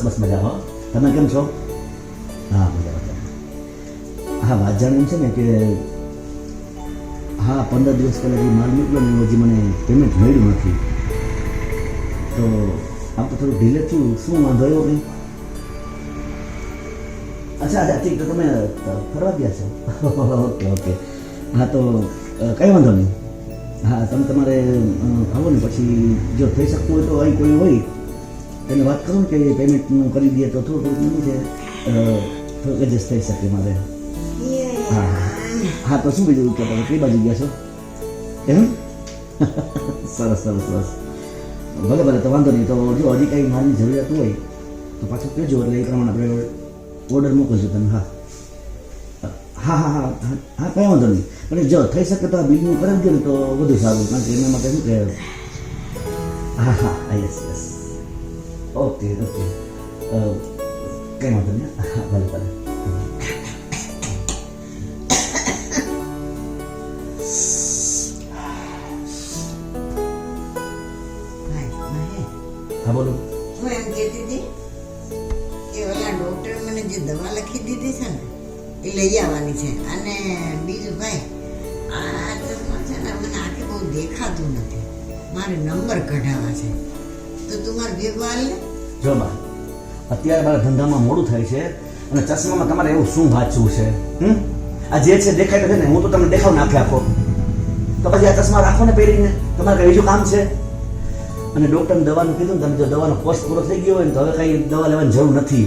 બસ બસ મજા હો તમે કેમ છો? હા મજા મજા હા, વાત જાણવું છે ને કે હા, પંદર દિવસ પહેલાં જે માલ મોકલો ને હજી મને પેમેન્ટ મળ્યું નથી. તો આમ તો થોડું ઢીલે થયું શું વાંધો આવ્યો કંઈ? અચ્છા અચ્છા, ઠીક, તો તમે ફરવા ગયા છો? Okay okay. હા, તો કંઈ વાંધો નહીં. હા, તમે તમારે આવો ને પછી જો થઈ શકતું હોય તો અહીં કોઈ હોય. એને વાત કરું કે કે પેમેન્ટનું કરી દઈએ તો થોડું થોડું છે. થોડું એડજસ્ટ થઈ શકે મારે. હા. હા, તો શું બીજું કે તમે કઈ બાજુ ગયા છો? એમ? સરસ સરસ સરસ. ભલે ભલે, તો વાંધો નહીં. તો જો હજી કંઈ મારી જરૂરિયાત હોય, તો પાછું કહેજો. એટલે એ પ્રમાણે આપણે ઓર્ડર મોકલજો તમે. હા. હા હા હા હા કંઈ વાંધો નહીં. પણ જો, થઈ શકે તો આ બિલનું કરાવી દો ને તો વધુ સારું. કારણ કે એના માટે શું કે હા હા હા yes yes okay okay. oke okay. uh, kayak ભલે balik હા બોલો. હું એમ કહેતી હતી કે ઓલા ડૉક્ટરે મને જે દવા લખી દીધી છે ને એ લઈ આવવાની છે. અને બીજું ભાઈ આ ચશ્મા છે ને મને આખે બહુ દેખાતું નથી. મારે નંબર કઢાવવા છે. તો તું મારે ને જો બા અત્યારે મારા ધંધામાં મોડું થાય છે અને ચશ્મામાં તમારે એવું શું વાંચવું છે હમ? આ જે છે દેખાય નથી છે ને હું તો તમને દેખાવ નાખે આખો. તો પછી આ ચશ્મા રાખો ને પહેરીને તમારે કઈ બીજું કામ છે? અને ડોક્ટરને દવાનું કીધું ને તમે જો દવાનો કોર્સ પૂરો થઈ ગયો હોય ને તો હવે કઈ દવા લેવાની જરૂર નથી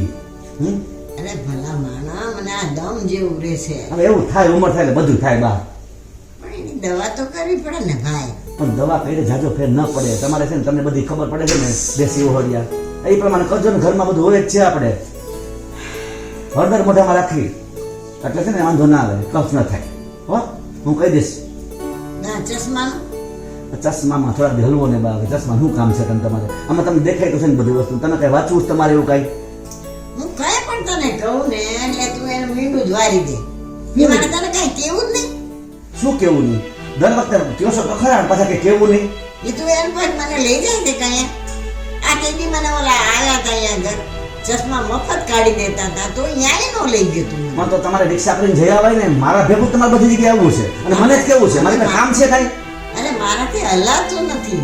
હમ? અરે ભલા માણા મને આ દમ જેવું રહેશે. હવે એવું થાય ઉંમર થાય એટલે બધું થાય બા. પણ એની દવા તો કરવી પડે ને ભાઈ. પણ દવા કરીને જાજો ફેર ન પડે. તમારે છે ને તમને બધી ખબર પડે છે ને દેશી ઓહરિયા એ પ્રમાણે કરજો ને ઘરમાં બધું હોય જ છે આપણે. હળદર મોઢામાં રાખી. એટલે છે ને વાંધો ના આવે કફ ન થાય. હો હું કહી દઈશ. ચશ્મામાં થોડા હલવો ને બા કે ચશ્મા શું કામ છે તમે તમારે? આમાં તમને દેખાય તો છે ને બધી વસ્તુ. તમે કઈ વાંચવું છે તમારે એવું કઈ? હું કઈ પણ તને કહું ને એટલે તું એનું મીંડું જ વારી દે. તને કઈ કેવું જ નહીં. શું કેવું નહીં? દર વખતે છો? તો ખરા પાછા કે કેવું નહીં? એ તું એમ પણ મને લઈ જાય ને કાંઈ આ તેની મને ઓલા આવ્યા હતા અહીંયા ઘર ચશ્મા મફત કાઢી દેતા હતા તો ન્યાય નો લઈ ગયો તું પણ તો તમારે રિક્ષા કરીને જઈ આવે ને મારા ભેગું તમારે બધી જગ્યાએ આવવું છે. અને મને જ કેવું છે મારે કામ છે કાંઈ? અરે મારાથી હલાતું નથી.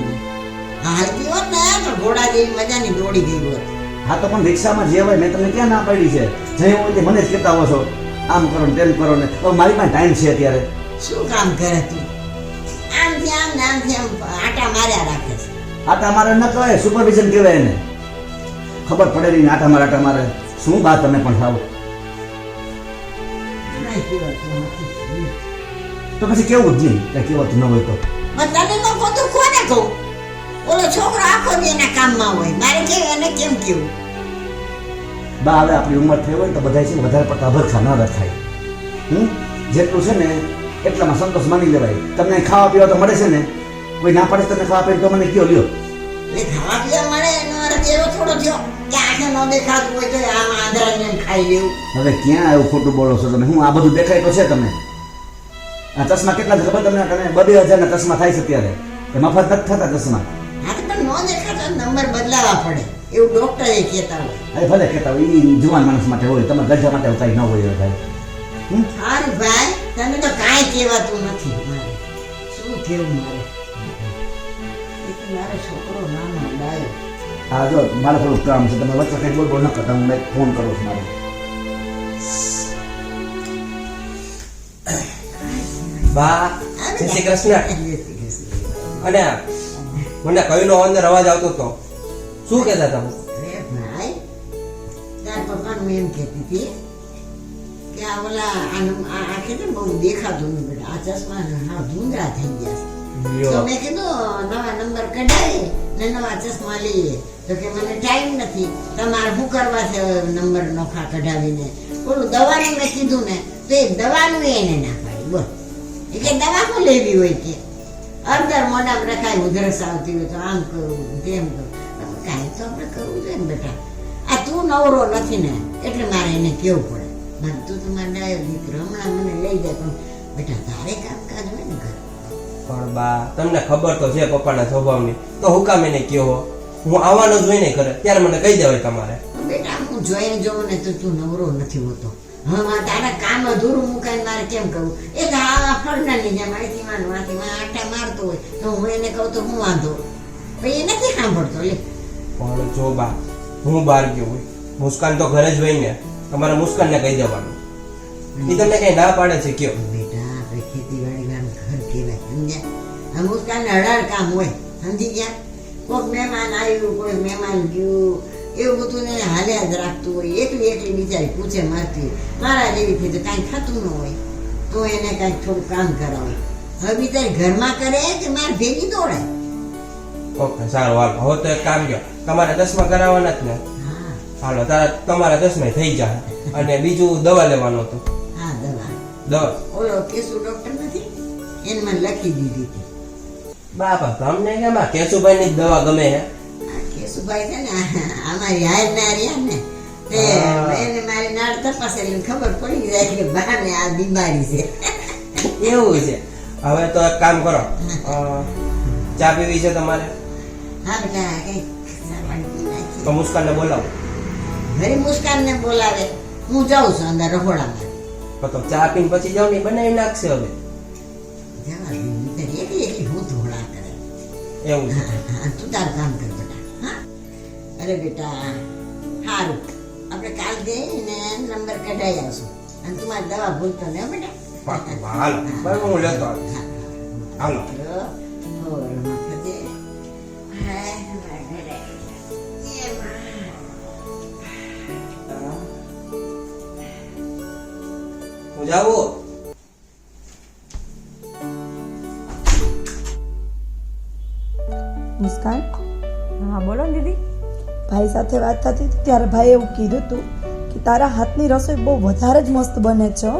હાલતી હોત ને તો ઘોડા જેવી મજાની દોડી ગઈ હોત. હા તો પણ રિક્ષામાં જે હોય મેં તમને ક્યાં ના પાડી છે? જઈ હોય તે મને જ કહેતા હો છો. આમ કરો ને તેમ કરો ને. મારી પાસે ટાઈમ છે અત્યારે. શું કામ કરે તું? આમથી આમ ને આમથી આમ આટા માર્યા રાખે છે. આટા મારે ન કહેવાય સુપરવિઝન કહેવાય એને. ખબર પડે નહીં આટા મારે આટા મારે. શું બા તમે પણ થાવ તો પછી કેવું જ નહીં? કઈ કહેવાતું ન હોય તો. તને તો બધું કોને કહું? ઓલો છોકરો આખો દી એના કામમાં હોય. મારે કેવું એને કેમ કેવું બા હવે આપણી ઉંમર થઈ હોય તો બધા છે ને વધારે પડતા અભરખા ન રખાય. હમ? જેટલું છે ને એટલામાં સંતોષ માની લેવાય. તમને ખાવા પીવા તો મળે છે ને? કોઈ ના પડે તમને ખાવા પીવા તો મને કયો લ્યો. એટલે ખાવા પીવા મળે એનો અર્થ એવો થોડો થયો કે આંખે ન દેખાતું હોય તો આમ આંધળાને ખાઈ લેવું. હવે ક્યાં આવું ખોટું બોલો છો તમે? હું આ બધું દેખાય તો છે તમને. આ ચશ્મા કેટલા ખબર તમને? તમે બબે હજારના ચશ્મા થાય છે અત્યારે. એ મફત નથી થતા ચશ્મા. હા તો પણ ન દેખાતો નંબર બદલાવા પડે. એવું ડોક્ટરે કહેતા હોય. અરે ભલે કહેતા હોય એ જુવાન માણસ માટે હોય તમે ગજા માટે કાંઈ ન હોય ભાઈ સારું ભાઈ. તને તો કાંઈ કહેવાતું નથી. મારે શું કેવું મારે? મારો છોકરો નાનો ડાયો. હા જો મારે થોડું કામ છે. તમે વચ્ચે કંઈ બોલ બોલ ન કરતા. હું ફોન કરું છું મારે. બા જય શ્રી કૃષ્ણ. અને મને કઈનો અંદર અવાજ આવતો હતો? શું કહેતા તમે ભાઈ તાર પપ્પાનું એમ કહેતી હતી કે આ ઓલા આંખે ને બહુ દેખાતું નહીં બેટા આ ચશ્મા હા ધૂંધળા થઈ ગયા તો મેં કીધું નવા નંબર કઢાવીએ ને નવા ચશ્મા લઈએ. તો કે મને ટાઈમ નથી. તમારે શું કરવા છે નંબર નોખા કઢાવીને? ઓલું દવાનું મેં કીધું ને તો એ દવાનું એને ના પાડી. બોલ. એ કે દવા શું લેવી હોય કે? અંદર મોઢામાં રખાય ઉધરસ આવતી હોય તો આમ કરવું તેમ કરવું કાંઈ તો આપણે કરવું જોઈએ ને બેટા. આ તું નવરો નથી ને એટલે મારે એને કેવું પડે? મારે તો તમારે દીકરો મને લઈ જાય પણ બેટા તારે કામકાજ હોય ને ઘર. પણ બા તમને ખબર તો છે પપ્પાના સ્વભાવની. તો હું કામ એને કયો હું? આવવાનો જોઈને કરે ત્યારે મને કહી દેવાય તમારે. બેટા હું જોઈને જોઉં ને તો તું નવરો નથી હોતો. તારા કામ અધૂરું મુકાઈને મારે કેમ કરવું એ તો આ ફળનાની જેમ માહિતી માં આટા મારતો હોય. તો હું એને કહું તો હું વાંધો? ભાઈ એ નથી સાંભળતો લે. પણ જો બા હું બહાર ગયો હોય. મુસ્કાન તો ઘરે જ હોય ને. તમારે મુસ્કાનને કહી દેવાનું. એ તમને કઈ ના પાડે છે કયો? બેટા આપણે ખેતીવાડી વાળું ઘર કહેવાય સમજ્યા? આ મુસ્કાનને અઢાર કામ હોય સમજી ગયા? કોઈક મહેમાન આવ્યું કોઈ મહેમાન ગયું એવું બધું ને હાલ્યા જ રાખતું હોય એકલી એકલી બિચારી પૂછે મારતી. મારા જેવી તો કાંઈ થતું ન હોય તો એને કાંઈક થોડું કામ કરાવે. હવે બિચારી ઘરમાં કરે કે મારે ભેગી દોડે ઓકે સારું હાલો. હવે તો એક કામ કયો. તમારે દસમા કરાવવાના જ ને. હાલો તારા તમારા દસમા થઈ જાય અને બીજું દવા લેવાનું હતું. હા દવા. દવા? ઓલો કેશુ ડોક્ટર નથી? એને મને લખી દીધી હતી. બાપા તમને કેમ આ કેશુભાઈ ની દવા ગમે હે? કેશુભાઈ છે ને અમારી હાર ના રહ્યા ને તે એને મારી નાળ તપાસેલી ખબર પડી જાય કે બાને આ બીમારી છે. એવું છે. હવે તો એક કામ કરો. ચા પીવી છે તમારે? હા બેટા કઈ તો મુસ્કાનને બોલાવો. ઘરે મુસ્કાનને બોલાવે હું જાઉં છું અંદર રહોડામાં. તો તો ચા પીને પછી જાઉં ને બનાવી નાખશે હવે. જવા દે હું ધોળા કરે. એવું તું તારું કામ કર બેટા હા? અરે બેટા સારું આપણે કાલ જઈને નંબર કઢાઈ આવશું. અને તું મારી દવા ભૂલતો ને બેટા. પાક્કું. હાલો. હું લેતો આવીશ. હાલો. હું જાવું મુસ્કાન હા બોલો ને દીદી. ભાઈ સાથે વાત થતી હતી ત્યારે ભાઈએ એવું કીધું હતું કે તારા હાથની રસોઈ બહુ વધારે જ મસ્ત બને છે હો.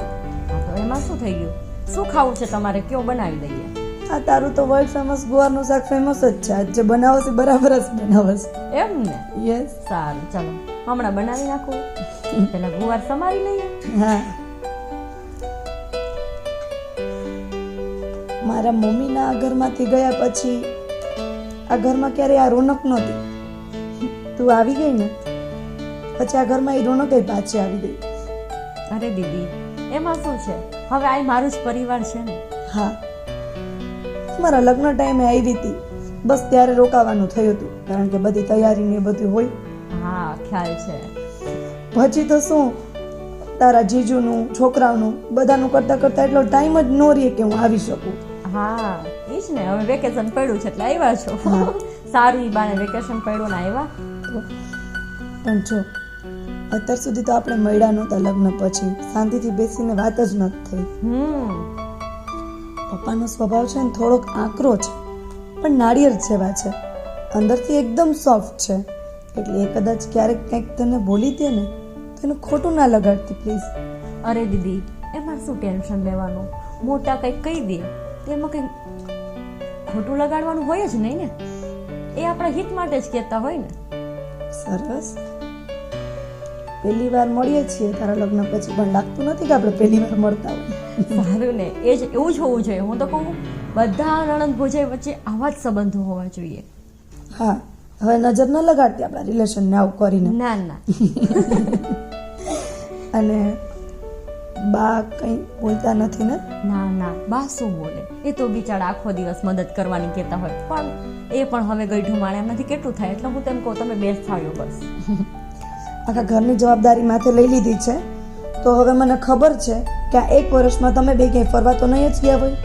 હા તો એમાં શું થઈ ગયું? શું ખાવું છે તમારે? કયો બનાવી દઈએ? આ તારું તો વર્લ્ડ ફેમસ ગુવારનું શાક ફેમસ જ છે. આજ જે બનાવો છે બરાબર જ બનાવો છે એમ ને? યસ સારું ચાલો. હમણાં બનાવી નાખું. પેલા ગુવાર સમારી લઈએ. હા. મારા મમ્મીના ઘરમાંથી ગયા પછી આ ઘરમાં ક્યારેય આ રોનક નહોતી. તું આવી ગઈ ને? પછી આ ઘરમાં એ રોનક પાછી આવી ગઈ. અરે દીદી એમાં શું છે? હવે આ મારું જ પરિવાર છે ને? હા. મારા લગ્ન ટાઈમે આવી હતી બસ ત્યારે રોકાવાનું થયું હતું. કારણ કે બધી તૈયારી ને બધું હોય. હા ખ્યાલ છે. પછી તો શું? તારા જીજુનું છોકરાઓનું બધાનું કરતા કરતા એટલો ટાઈમ જ ન રહે કે હું આવી શકું. હા એ જ ને હવે વેકેશન પડ્યું છે એટલે આવ્યા છો. સારું ઈ બાને વેકેશન પડ્યું ને આવ્યા. પણ જો અત્યાર સુધી તો આપણે મળ્યા નહોતા લગ્ન પછી. શાંતિથી બેસીને વાત જ નથી થઈ. હમ. પપ્પાનો સ્વભાવ છે ને થોડોક આકરો છે પણ નાળિયેર જેવા છે. અંદરથી એકદમ સોફ્ટ છે. એટલે એ કદાચ ક્યારેક કંઈક તને બોલી દે ને તો એનું ખોટું ના લગાડતી પ્લીઝ અરે દીદી એમાં શું ટેન્શન લેવાનું? મોટા કંઈક કહી દે. તો એમાં કંઈક ખોટું લગાડવાનું હોય જ નહીં ને. એ આપણા હિત માટે જ કહેતા હોય ને. સરસ. પહેલી વાર મળીએ છીએ. તારા લગ્ન પછી પણ લાગતું નથી કે આપણે પહેલી વાર મળતા હોય. સારું ને. એ જ એવું જ હોવું જોઈએ. હું તો કહું બધા રણંદ ભોજાઈ વચ્ચે આવા જ સંબંધો હોવા જોઈએ. હા. હવે નજર ન લગાડતી આપણા રિલેશનને આવું કરીને. ના ના. અને બા કંઈ બોલતા નથી ને? ના ના બા શું બોલે? એ તો બિચારા આખો દિવસ મદદ કરવાની કહેતા હોય. પણ એ પણ હવે ગઈઢું માણે એમનાથી કેટલું થાય? એટલે હું તેમ કહું તમે બેસ્ટ થાયો બસ. આખા ઘરની જવાબદારી માથે લઈ લીધી છે. તો હવે મને ખબર છે કે આ એક વર્ષમાં તમે બે ક્યાંય ફરવા તો નહીં જ ગયા હોય?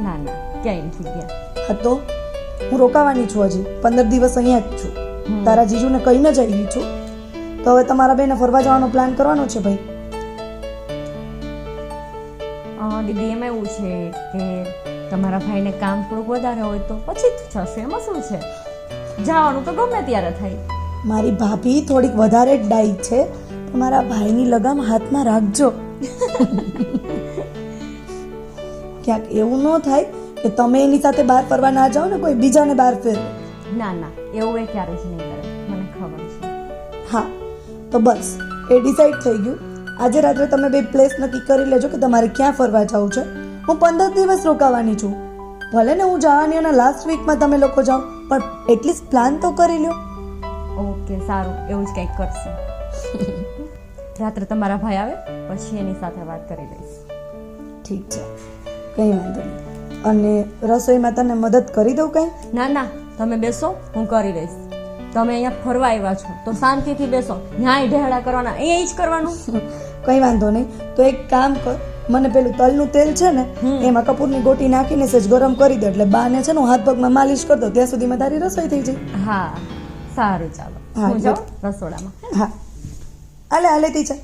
ના ના ક્યાંય નથી ગયા. હા તો? હું રોકાવાની છું હજી. પંદર દિવસ અહીંયા જ છું. તારા જીજુને કહીને જ આવી છું. તો હવે તમારા બેને ફરવા જવાનો પ્લાન કરવાનો છે ભાઈ? દીદી એમાં એવું છે કે તમારા ભાઈને કામ થોડુંક વધારે હોય તો પછી થશે. એમાં શું છે? જવાનું તો ગમે ત્યારે થાય. મારી ભાભી થોડીક વધારે જ ડાઈ છે. મારા ભાઈની લગામ હાથમાં રાખજો. ક્યાંક એવું ન થાય કે તમે એની સાથે બહાર ફરવા ના જાઓ ને કોઈ બીજાને બહાર ફેર. ના ના એવું એ ક્યારે જ નહીં કરે. મને ખબર છે. હા તો બસ એ ડિસાઈડ થઈ ગયું. આજે રાત્રે તમે બે પ્લેસ નક્કી કરી લેજો કે તમારે ક્યાં ફરવા જવું છે. હું પંદર દિવસ રોકાવાની છું. ભલે ને હું જવાની અને લાસ્ટ વીકમાં તમે લોકો જાઓ પણ એટલીસ્ટ પ્લાન તો કરી લ્યો. ઓકે સારું. એવું જ કંઈક કરશે. રાત્રે તમારા ભાઈ આવે પછી એની સાથે વાત કરી લઈશ. ઠીક છે. કંઈ વાંધો નહીં. અને રસોઈમાં તને મદદ કરી દઉં કંઈ? ના ના. તમે બેસો હું કરી લઈશ. તમે અહીંયા ફરવા આવ્યા છો તો શાંતિથી બેસો. ન્યાય ઢેહડા કરવાના. અહીંયા જ કરવાનું. કંઈ વાંધો નહીં. તો એક કામ કર મને પેલું તલનું તેલ છે ને એમાં કપૂરની ગોટી નાખીને સજ ગરમ કરી દે. એટલે બાને છે ને હાથ પગમાં માલિશ કરી દો ત્યાં સુધીમાં તારી રસોઈ થઈ જાય. હા સારું ચાલો. હા, હું જાઉં રસોડામાં. હા. હાલે હાલે તી છે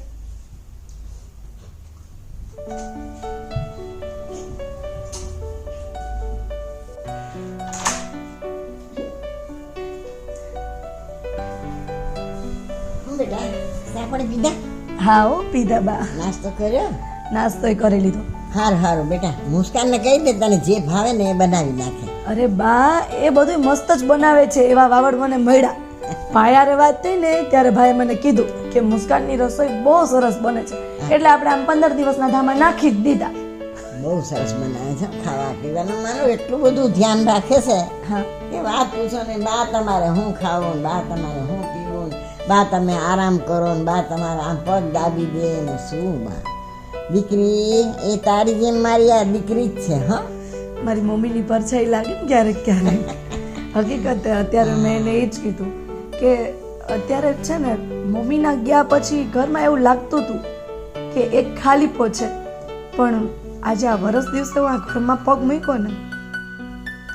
બેટા ચા પાણી પીધા? હા હો પીધા બા. નાસ્તો કર્યો? નાસ્તોય કરી લીધો. હાર હારું બેટા મુસ્કાનને કહી દે તને જે ભાવે ને એ બનાવી નાખે. અરે બા એ બધું મસ્ત જ બનાવે છે એવા વાવડ મને મળ્યા. ભાયારે વાત થઈ ને ત્યારે ભાઈએ મને કીધું કે મુસ્કાનની રસોઈ બહુ સરસ બને છે. એટલે આપણે આમ પંદર દિવસના ધામા નાખી જ દીધા. બહુ સરસ બનાવે છે ખાવા પીવાનું. મારું એટલું બધું ધ્યાન રાખે છે હા. કે વાત પૂછો ને બા તમારે હું ખાવું બા તમારે શું પીવું બા તમે આરામ કરો ને બા તમારે આમ પગ દાબી દે ને શું બા? દીકરી એ તારી જેમ મારી આ દીકરી જ છે હા? મારી મમ્મીની પરછાઈ લાગે ને ક્યારેક ક્યારેક. હકીકતે અત્યારે મેં એને એ જ કીધું કે અત્યારે છે ને મમ્મીના ગયા પછી ઘરમાં એવું લાગતું હતું કે એક ખાલીપો છે. પણ આજે આ વરસ દિવસે હું આ ઘરમાં પગ મૂક્યો ને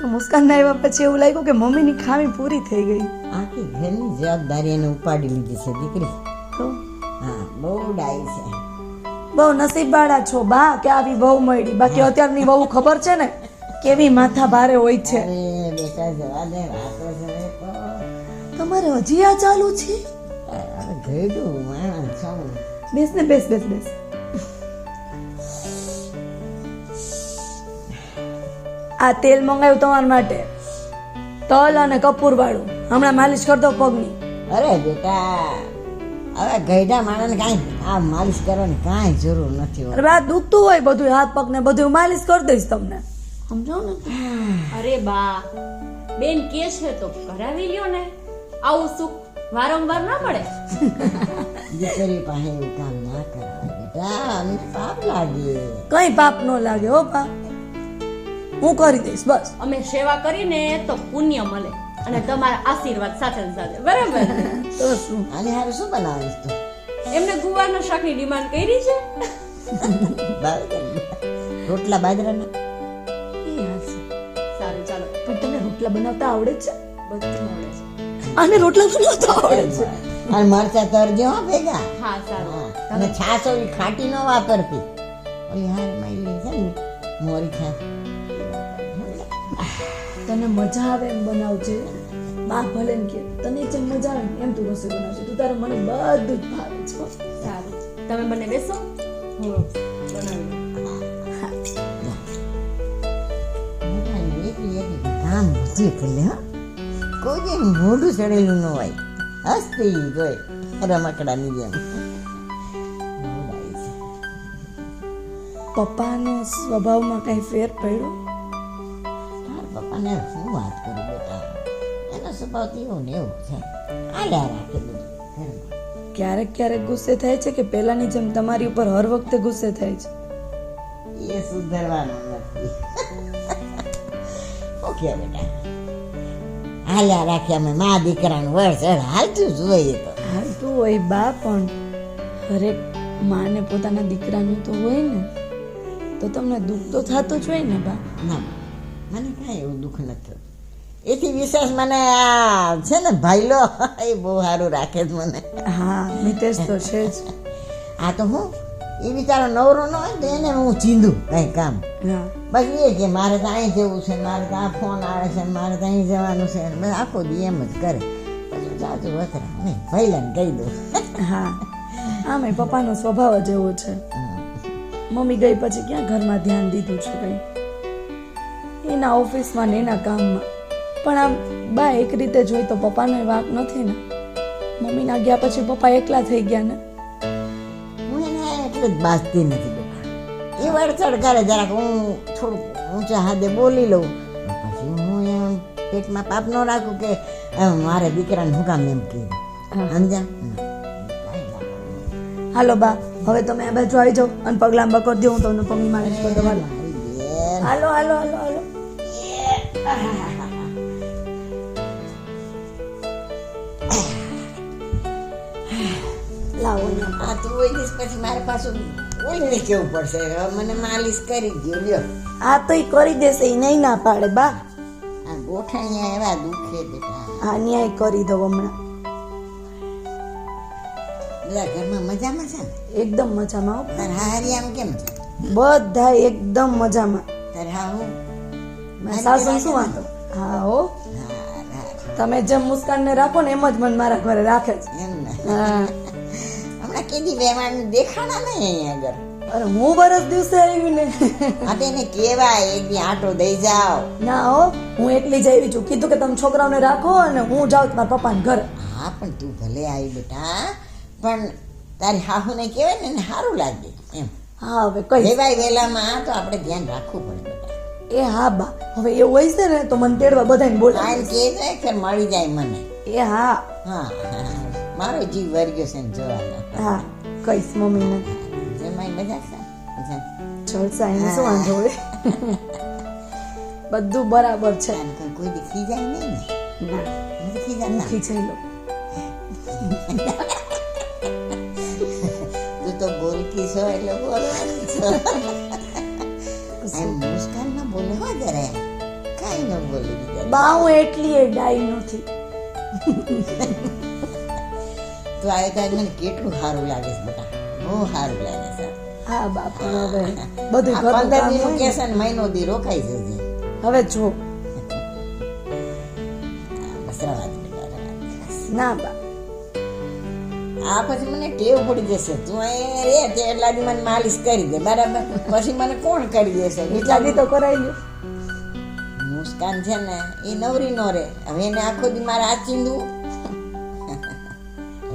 તો મુસ્કાનના આવ્યા પછી એવું લાગ્યું કે મમ્મીની ખામી પૂરી થઈ ગઈ. આખી ઘરની જવાબદારી એને ઉપાડી લીધી છે દીકરી. તો? હા બહુ ડાઈ છે. બહુ નસીબવાળા છો બા કે આવી બહુ મળી? બાકી અત્યારની બહુ ખબર છે ને કેવી માથા ભારે હોય છે. બેટા જવા દે વાતો તમારે હજી આ ચાલુ છે? ઘરડું માણસ બેસ ને બેસ બેસ બેસ. આ તેલ મંગાવ્યું તમારા માટે. તલ અને કપૂર વાળું હમણાં માલિશ કરતો પગની. અરે બેટા હવે ગઈડા માણસને કાંઈ આ માલિશ કરવાની કાંઈ જરૂર નથી અરે આ દુખતું હોય બધું હાથ પગ ને બધું માલિશ કરી દઈશ તમને. સમજો ને અરે બા બેન કે છે તો કરાવી લ્યો ને. આવું સુખ વારંવાર ના મળે. દીકરી પાસે એવું કામ ના કરાય બેટા અમને પાપ લાગે. કઈ પાપ ન લાગે હો પા હું કરી દઈશ બસ. અમે સેવા કરીને તો પુણ્ય મળે અને તમારા આશીર્વાદ સાથે ને સાથે બરાબર? તો શું? અને હારે શું બનાવીશ તો? એમને ગુવારના શાકની ડિમાન્ડ કરી છે? રોટલા બાજરાના? એ સારું ચાલો. પણ તને રોટલા બનાવતા આવડે જ છે? બધું આવડે છે. અને રોટલા બનાવતા આવડે છે? અને મરચા તરજો હા ભેગા. હા સારું. અને છાશ ઓલી ખાટી ન વાપરતી. ઓલી હાર માયલી છે ને. મોરી છાશ તને મજા આવે એમ બનાવજે. બા ભલે કે તને જેમ મજા આવે ને એમ તું રસોઈ બનાવજે. તું તારે મને બધું જ ભાવે છે. સારું. તમે મને બેસો. હું બનાવી કામ બધું કરી લે કોઈ મોઢું ચડેલું ન હોય. હસતી જોઈ રમકડાની જેમ. પપ્પાનો સ્વભાવમાં કઈ ફેર પડ્યો? પપ્પાને શું વાત કરું બેટા? એનો સ્વભાવ એવો ને એવો છે. આલ્યા રાખે બધું ક્યારેક ક્યારેક ગુસ્સે થાય છે કે પહેલાની જેમ તમારી ઉપર હર વખતે ગુસ્સે થાય છે? એ સુધરવાનું નથી. ઓકે બેટા? હાલ્યા રાખે અમે મા દીકરાનું વર્ષ હાલતું જ જોઈએ તો. હાલતું હોય બા પણ હરેક માને પોતાના દીકરાનું તો હોય ને તો તમને દુઃખ તો થતું જ હોય ને બા? ના મને કાંઈ એવું દુઃખ નથી. એથી વિશેષ મને આ છે ને ભાઈલો એ બહુ સારું રાખે જ મને. હા મિતેશ તો છે જ. આ તો હું એ બિચારો નવરો ન હોય તો એને હું ચીંધું કંઈ કામ. હા. બસ એ કે મારે તો અહીં જવું છે મારે તો આ ફોન આવે છે મારે તો અહીં જવાનું છે. બસ આખો દી એમ જ કરે. પછી જાજુ વતરા નહીં ભાઈલાને કહી દઉં. હા. આમે પપ્પાનો સ્વભાવ જ એવો છે. મમ્મી ગઈ પછી ક્યાં ઘરમાં ધ્યાન દીધું છે કઈ? એના ઓફિસમાં ને એના કામમાં. પણ આમ બા એક રીતે જોઈ તો પપ્પાનો વાંક નથી ને. મમ્મીના ગયા પછી પપ્પા એકલા થઈ ગયા ને. હું એને એટલે જ બાજતી નથી બેટા એ વાર ચડકારે જરાક હું થોડુંક ઊંચા હાથે બોલી લઉં. પછી હું એમ પેટમાં પાપ ન રાખું કે મારે દીકરાને હું કામ એમ કીધું સમજ્યા? હાલો બા હવે તમે આ બાજુ આવી જાઓ અને પગલાં બકોર દો હું તમને પગની માલિશ કરી દઉં. હાલો હાલો હાલો હાલો લાવો ને. આ તું હોય દિવસ પછી મારે પાછું બોલીને કેવું પડશે? હવે મને માલિશ કરી દો લ્યો. આ તો ઈ કરી દેશે ઈ નહીં ના પાડે બા. આ ગોઠણિયા એવા દુખે બેટા. હા ન્યાય કરી દો હમણાં. બધા ઘરમાં મજામાં છે ને? એકદમ મજામાં હો. તાર હારી આમ કેમ છે? બધા એકદમ મજામાં. તાર હા સાસુ શું વાંધો? હા હો. તમે જેમ મુસ્કાનને રાખો ને એમ જ મને મારા ઘરે રાખે છે. એમ ને. હા. હમણાં કીધી વેવાણ દેખાણા નહીં અહીંયા આગળ. અરે હું વરસ દિવસે આવી ને આ તો એને કહેવાય એક દી આટો દઈ જાઓ. ના હો. હું એકલી જ આવી છું. કીધું કે તમે છોકરાઓને રાખો અને હું જાઉં તમારા મારા પપ્પાને ઘર. હા પણ તું ભલે આવી બેટા પણ તારી હાહુને કહેવાય ને સારું લાગે એમ. હા હવે કઈ વેવાય વેલામાં તો આપણે ધ્યાન રાખવું પડે. એ હા બા. હવે એવું હોય છે ને તો મને તેડવા બધાને આ બોલાવે એમ કહે છે કે મળી જાય મને. એ હા. હા મારો જીવ વર્ગ્યો છે ને જોવાનો. હા કઈશ મમ્મીને. જેમાં મજા છે? જલસા એને શું વાંધો હોય? બધું બરાબર છે. કોઈ કોઈ જાય નહીં ને. ના. જાય ખીજાતા. ખીચાઈ લો તું તો બોલકી છો એટલે બોલવાની છો. કાંઈ ન બોલી દીધા બા હું એટલી એ ડાઈ નથી. તો આ એક મને કેટલું સારું લાગે છે બેટા બહુ સારું લાગે છે. હા બા હવે બધું આ ઘરનું પંદર કામ દિવસ હોય. કે ને. છે ને મહિનો દી રોકાઈ જજે હવે જો. ના બા આ પછી મને ટેવ પડી જશે. તું એ રે તે એટલા દી મને માલિશ કરી દે. બરાબર? પછી મને કોણ કરી દેશે? એટલા દી તો કરાઈ લ્યો. મુસ્કાન છે ને એ નવરી નો રે. હવે એને આખો દી મારે આ ચીંદવું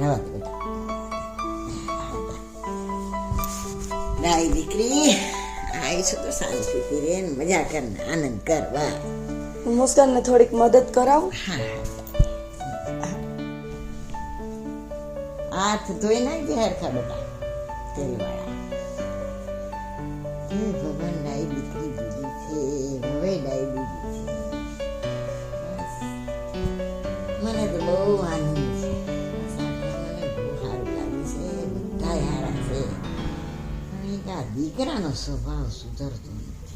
રવા દીકરી આવીશું તો શાંતિથી રે ને મજા કર આનંદ કર વાહ. હું મુસ્કાનને થોડીક મદદ કરાવું? હાથ ધોઈ નાખજે હરખા બેટા તેલવાળા. હે ભગવાન. છે બધા